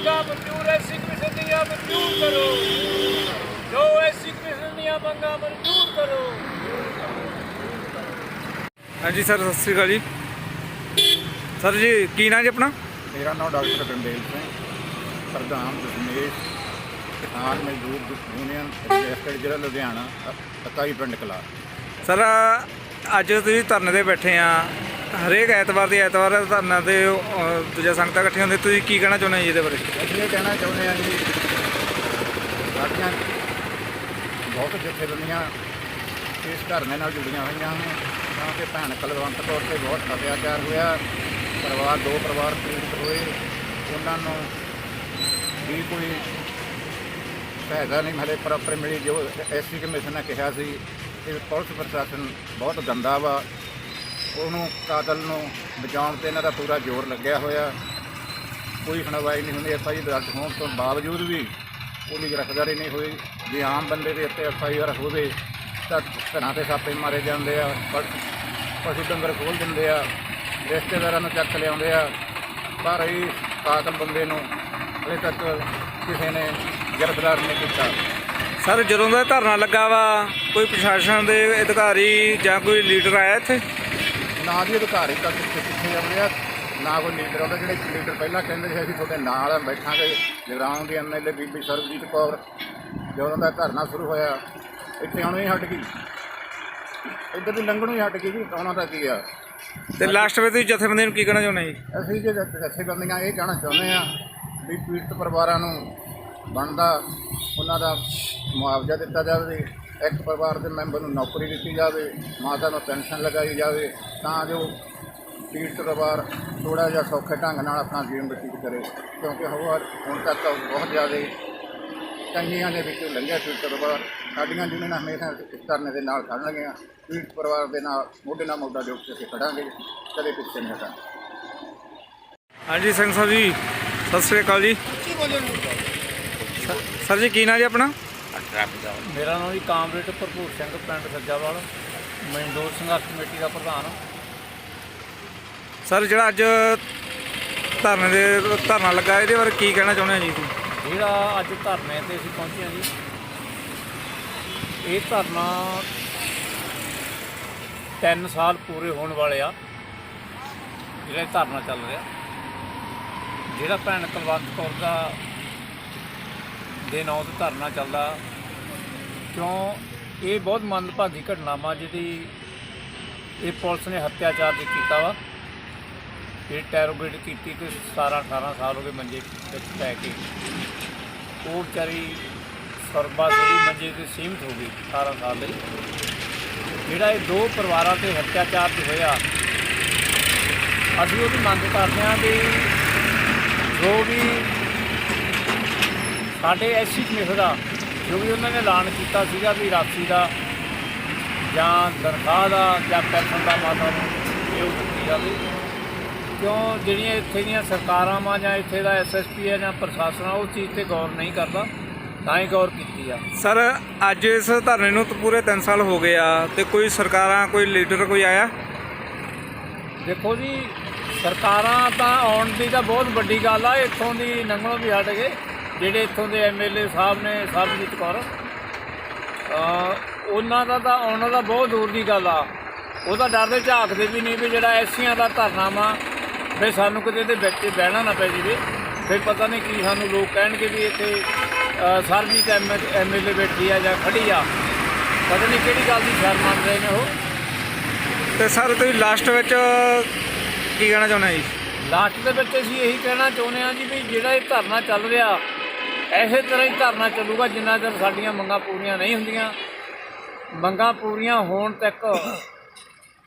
ਮੰਗਾਂ ਮਨਜ਼ੂਰ ਹੈ ਸਿੱਖ ਕਮਿਸ਼ਨ ਦੀਆਂ ਮਨਜ਼ੂਰ ਕਰੋ। ਜੋ ਐਸੀ ਕਮਿਸ਼ਨ ਦੀਆਂ ਮੰਗਾਂ ਮਨਜ਼ੂਰ ਕਰੋ। ਹਾਂਜੀ ਸਰ ਸਤਿ ਸ੍ਰੀ ਅਕਾਲ ਜੀ। ਸਰ ਜੀ ਕੀ ਨਾਂ ਜੀ ਆਪਣਾ? ਮੇਰਾ ਨਾਮ ਡਾਕਟਰ ਗੰਡੇਲ ਸਿੰਘ ਪ੍ਰਧਾਨ ਦਸ਼ਮੇਸ਼ ਕਿਸਾਨ ਮਜ਼ਦੂਰ ਯੂਨੀਅਨ ਰਜਿਸਟਰਡ ਜ਼ਿਲ੍ਹਾ ਲੁਧਿਆਣਾ ਅ- ਇਕਾਈ ਪਿੰਡ ਕਲਾ। ਸਰ ਅੱਜ ਤੁਸੀਂ ਧਰਨੇ ਤੇ ਬੈਠੇ ਆ। ਹਰੇਕ ਐਤਵਾਰ ਦੇ ਐਤਵਾਰ ਧਰਨਾ ਤੇ ਦੂਜਾ ਸੰਗਤਾਂ ਇਕੱਠੀਆਂ ਹੁੰਦੀਆਂ। ਤੁਸੀਂ ਕੀ ਕਹਿਣਾ ਚਾਹੁੰਦੇ ਜੀ ਇਹਦੇ ਬਾਰੇ? ਅਸੀਂ ਇਹ ਕਹਿਣਾ ਚਾਹੁੰਦੇ ਹਾਂ ਜੀ ਸਾਡੀਆਂ ਬਹੁਤ ਜਥੇਬੰਦੀਆਂ ਇਸ ਧਰਨੇ ਨਾਲ ਜੁੜੀਆਂ ਹੋਈਆਂ ਹਨ ਕਿਉਂਕਿ ਭੈਣ ਕਲਵੰਤ ਕੌਰ ਤੇ ਬਹੁਤ ਅਤਿਆਚਾਰ ਹੋਇਆ। ਪਰਿਵਾਰ, ਦੋ ਪਰਿਵਾਰ ਪੀੜਤ ਹੋਏ। ਉਹਨਾਂ ਨੂੰ ਵੀ ਕੋਈ ਸਹਾਇਤਾ ਨਹੀਂ ਹਲੇ ਪ੍ਰੋਪਰ ਮਿਲੀ ਜੋ ਐਸਸੀ ਕਮਿਸ਼ਨ ਨੇ ਕਿਹਾ ਸੀ ਕਿ ਪੁਲਿਸ ਪ੍ਰਸ਼ਾਸਨ ਬਹੁਤ ਗੰਦਾ ਵਾ। ਉਹਨੂੰ ਕਾਤਲ ਨੂੰ ਬਚਾਉਣ ਤੇ ਇਹਨਾਂ ਦਾ ਪੂਰਾ ਜ਼ੋਰ ਲੱਗਿਆ ਹੋਇਆ। ਕੋਈ ਸੁਣਵਾਈ ਨਹੀਂ ਹੁੰਦੀ ਐਫ ਆਈ ਦਰਜ ਹੋਣ ਤੋਂ ਬਾਵਜੂਦ ਵੀ ਉਹਦੀ ਗ੍ਰਿਫਤਾਰੀ ਨਹੀਂ ਹੋਈ। ਜੇ ਆਮ ਬੰਦੇ ਦੇ ਉੱਤੇ ਐਫ ਆਈ ਆਰ ਹੋਵੇ ਤਾਂ ਘਰਾਂ ਤੇ ਸਾਪੇ ਮਾਰੇ ਜਾਂਦੇ ਆ, ਪਰ ਪਸ਼ੂ ਡੰਗਰ ਖੋਲ ਦਿੰਦੇ ਆ, ਰਿਸ਼ਤੇਦਾਰਾਂ ਨੂੰ ਚੱਕ ਲਿਆਉਂਦੇ ਆ। ਪਰ ਇਹ ਕਾਤਲ ਬੰਦੇ ਨੂੰ ਹਲੇ ਤੱਕ ਕਿਸੇ ਨੇ ਗ੍ਰਿਫਤਾਰ ਨਹੀਂ ਕੀਤਾ। ਸਰ, ਜਦੋਂ ਦਾ ਧਰਨਾ ਲੱਗਾ ਵਾ, ਕੋਈ ਪ੍ਰਸ਼ਾਸਨ ਦੇ ਅਧਿਕਾਰੀ ਜਾਂ ਕੋਈ ਲੀਡਰ ਆਇਆ ਇੱਥੇ? ਨਾ ਦੀ ਅਧਿਕਾਰੀ ਤੱਕ ਕਿੱਥੇ ਕਿੱਥੇ ਜਾਂਦੇ ਆ ਨਾ ਕੋਈ ਲੀਡਰ ਆਉਂਦਾ ਜਿਹੜੇ ਲੀਡਰ ਪਹਿਲਾਂ ਕਹਿੰਦੇ ਸੀ ਅਸੀਂ ਤੁਹਾਡੇ ਨਾਲ ਬੈਠਾਂਗੇ। ਜਗਰਾਉਂ ਦੀ ਐਮਐਲਏ ਬੀਬੀ ਸਰਬਜੀਤ ਕੌਰ ਜਦੋਂ ਦਾ ਧਰਨਾ ਸ਼ੁਰੂ ਹੋਇਆ ਇੱਥੇ ਆਉਣੋਂ ਹੀ ਹਟ ਗਈ। ਇੱਧਰ ਦੀ ਲੰਘਣੋਂ ਹੀ ਹਟ ਗਈ ਜੀ ਉਹਨਾਂ ਦਾ ਕੀ ਆ? ਤੇ ਲਾਸਟ ਵਿੱਚ ਤੁਸੀਂ ਜਥੇਬੰਦੀ ਨੂੰ ਕੀ ਕਹਿਣਾ ਚਾਹੁੰਦੇ ਜੀ? ਅਸੀਂ ਜੇ ਜਥੇਬੰਦੀਆਂ ਇਹ ਕਹਿਣਾ ਚਾਹੁੰਦੇ ਆ ਵੀ ਪੀੜਤ ਪਰਿਵਾਰਾਂ ਨੂੰ ਬਣਦਾ ਉਹਨਾਂ ਦਾ ਮੁਆਵਜ਼ਾ ਦਿੱਤਾ ਜਾਵੇ ਇੱਕ ਪਰਿਵਾਰ ਦੇ ਮੈਂਬਰ ਨੂੰ ਨੌਕਰੀ ਦਿੱਤੀ ਜਾਵੇ ਮਾਤਾ ਨੂੰ ਪੈਨਸ਼ਨ ਲਗਾਈ ਜਾਵੇ ਤਾਂ ਜੋ ਪੀੜਤ ਪਰਿਵਾਰ ਥੋੜਾ ਜਿਹਾ ਸੌਖੇ ਢੰਗ ਨਾਲ ਆਪਣਾ ਜੀਵਨ ਬਤੀਤ ਕਰੇ। ਕਿਉਂਕਿ ਹੋਰ ਹੁਣ ਤੱਕ ਬਹੁਤ ਜ਼ਿਆਦਾ ਚੰਗੀਆਂ ਦੇ ਵਿੱਚ ਲੰਘਿਆ ਪੀੜਤ ਪਰਿਵਾਰ। ਸਾਡੀਆਂ ਯੂਨੀਅਨਾਂ ਹਮੇਸ਼ਾ ਇਸ ਧਰਨੇ ਦੇ ਨਾਲ ਖੜਨਗੀਆਂ ਪੀੜਤ ਪਰਿਵਾਰ ਦੇ ਨਾਲ ਮੋਢੇ ਨਾਲ ਮੋਢਾ ਜੋੜ ਕੇ ਖੜਾਂਗੇ। ਕਦੇ ਪਿੱਛੇ ਨਹੀਂ ਹਟਾਂਗੇ ਹਾਂਜੀ ਸਿੰਘ ਸਾਹਿਬ ਜੀ ਸਤਿ ਸ੍ਰੀ ਅਕਾਲ ਜੀ। ਸਰ ਜੀ ਕੀ ਨਾਂ ਜੀ ਆਪਣਾ? ਮੇਰਾ ਨਾਮ ਜੀ ਕਾਮਰੇਡ ਭਰਪੂਰ ਸਿੰਘ ਪਿੰਡ ਸੱਜਾਵਾਲ ਮਜ਼ਦੂਰ ਸੰਘਰਸ਼ ਕਮੇਟੀ ਦਾ ਪ੍ਰਧਾਨ। ਸਰ ਜਿਹੜਾ ਅੱਜ ਧਰਨੇ ਦੇ ਧਰਨਾ ਲੱਗਾ ਇਹਦੇ ਬਾਰੇ ਕੀ ਕਹਿਣਾ ਚਾਹੁੰਦੇ ਆ ਜੀ ਤੁਸੀਂ? ਜਿਹੜਾ ਅੱਜ ਧਰਨੇ ਤੇ ਅਸੀਂ ਪਹੁੰਚੇ ਹਾਂ ਜੀ ਇਹ ਧਰਨਾ 3 ਸਾਲ ਪੂਰੇ ਹੋਣ ਵਾਲੇ ਆ ਜਿਹੜਾ ਇਹ ਧਰਨਾ ਚੱਲ ਰਿਹਾ। ਜਿਹੜਾ ਭੈਣ ਕੁਲਵੰਤ ਕੌਰ ਦਾ ਦੇ ਨਾਂ ਤੇ ਧਰਨਾ ਚੱਲਦਾ ਕਿਉਂ ਇਹ ਬਹੁਤ ਮੰਦਭਾਗੀ ਘਟਨਾ ਵਾ ਜਿਹੜੀ ਇਹ ਪੁਲਿਸ ਨੇ ਹੱਤਿਆਚਾਰ ਦੀ ਕੀਤਾ ਵਾ, ਇਹ ਟੈਰੋਗੇਟ ਕੀਤੀ ਤੇ 17 18 ਸਾਲ ਹੋ ਗਏ ਮੰਜੇ ਵਿੱਚ ਪੈ ਕੇ। ਉਹ ਵਿਚਾਰੀ ਸਰਬਾ ਸੋਰੀ ਮੰਜੇ ਤੇ ਸੀਮਤ ਹੋ ਗਈ 18 ਸਾਲ ਲਈ ਜਿਹੜਾ ਇਹ ਦੋ ਪਰਿਵਾਰਾਂ ਤੇ ਹੱਤਿਆਚਾਰ ਹੋਇਆ, ਅਸੀਂ ਉਹਦੀ ਮੰਗ ਕਰਦੇ ਹਾਂ ਵੀ ਜੋ ਵੀ ਸਾਡੇ ਐਸੀ ਕਮੇਟੀ ਦਾ ਵੀ ਉਹਨਾਂ ਨੇ ਐਲਾਨ ਕੀਤਾ ਸੀਗਾ ਵੀ ਰਾਖੀ ਦਾ ਜਾਂ ਤਨਖਾਹ ਦਾ ਜਾਂ ਪੈਨਸ਼ਨ ਦਾ ਮਾਤਾ ਨੂੰ ਇਹ ਦਿੱਤੀ ਜਾਵੇ। ਕਿਉਂ ਜਿਹੜੀਆਂ ਇੱਥੇ ਦੀਆਂ ਸਰਕਾਰਾਂ ਵਾ ਜਾਂ ਇੱਥੇ ਦਾ ਐਸਐਸਪੀ ਹੈ ਜਾਂ ਪ੍ਰਸ਼ਾਸਨ ਆ ਉਹ ਚੀਜ਼ ਤੇ ਗੌਰ ਨਹੀਂ ਕਰਦਾ ਤਾਂ ਹੀ ਗੌਰ ਕੀਤੀ ਆ। ਸਰ ਅੱਜ ਇਸ ਧਰਨੇ ਨੂੰ ਤਾਂ ਪੂਰੇ 3 ਸਾਲ ਹੋ ਗਏ ਆ ਤੇ ਕੋਈ ਸਰਕਾਰਾਂ ਕੋਈ ਲੀਡਰ ਕੋਈ ਆਇਆ? ਦੇਖੋ ਜੀ ਸਰਕਾਰਾਂ ਤਾਂ ਆਉਣ ਦੀ ਤਾਂ ਬਹੁਤ ਵੱਡੀ ਗੱਲ ਆ ਇੱਥੋਂ ਦੀ ਲੰਘਣੋਂ ਵੀ ਹਟ ਗਏ। ਜਿਹੜੇ ਇੱਥੋਂ ਦੇ ਐਮਐਲਏ ਸਾਹਿਬ ਨੇ ਸਰਬਜੀਤ ਕੌਰ ਉਹਨਾਂ ਦਾ ਤਾਂ ਆਉਣਾ ਦਾ ਬਹੁਤ ਦੂਰ ਦੀ ਗੱਲ ਆ। ਉਹ ਤਾਂ ਡਰਦੇ ਝਾਕਦੇ ਵੀ ਨਹੀਂ ਵੀ ਜਿਹੜਾ ਐਸੀਆਂ ਦਾ ਧਰਨਾ ਵਾ ਵੀ ਸਾਨੂੰ ਕਿਤੇ ਦੇ ਵਿੱਚ ਬਹਿਣਾ ਨਾ ਪੈ ਜਾਵੇ। ਫਿਰ ਪਤਾ ਨਹੀਂ ਕੀ ਸਾਨੂੰ ਲੋਕ ਕਹਿਣਗੇ ਵੀ ਇੱਥੇ ਸਰਬਜੀਤ ਐਮਐਲਏ ਬੈਠੀ ਆ ਜਾਂ ਖੜੀ ਆ। ਪਤਾ ਨਹੀਂ ਕਿਹੜੀ ਗੱਲ ਦੀ ਸ਼ਰਮ ਮੰਨ ਰਹੇ ਨੇ ਉਹ। ਤੇ ਸਰ ਤੁਸੀਂ ਲਾਸਟ ਵਿੱਚ ਕੀ ਕਹਿਣਾ ਚਾਹੁੰਦੇ ਜੀ? ਲਾਸਟ ਦੇ ਵਿੱਚ ਅਸੀਂ ਇਹੀ ਕਹਿਣਾ ਚਾਹੁੰਦੇ ਹਾਂ ਜੀ ਵੀ ਜਿਹੜਾ ਇਹ ਧਰਨਾ ਚੱਲ ਰਿਹਾ ਐਸੇ ਤਰ੍ਹਾਂ ਹੀ ਧਰਨਾ ਚੱਲੂਗਾ ਜਿੰਨਾ ਚਿਰ ਸਾਡੀਆਂ ਮੰਗਾਂ ਪੂਰੀਆਂ ਨਹੀਂ ਹੁੰਦੀਆਂ। ਮੰਗਾਂ ਪੂਰੀਆਂ ਹੋਣ ਤੱਕ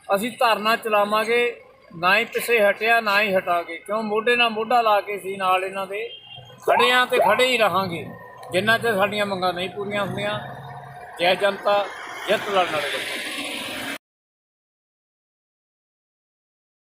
ਅਸੀਂ ਧਰਨਾ ਚਲਾਵਾਂਗੇ, ਨਾ ਹੀ ਪਿੱਛੇ ਹਟਿਆ, ਨਾ ਹੀ ਹਟਾਂਗੇ। ਕਿਉਂ? ਮੋਢੇ ਨਾਲ ਮੋਢਾ ਲਾ ਕੇ ਸੀ ਨਾਲ ਇਹਨਾਂ ਦੇ ਖੜੇ ਹਾਂ ਤੇ ਖੜੇ ਹੀ ਰਹਾਂਗੇ। ਜਿੰਨਾ ਚਿਰ ਸਾਡੀਆਂ ਮੰਗਾਂ ਨਹੀਂ ਪੂਰੀਆਂ ਹੁੰਦੀਆਂ, ਜੈ ਜਨਤਾ ਜਿੱਤ ਲੜਨ ਵਾਲੇ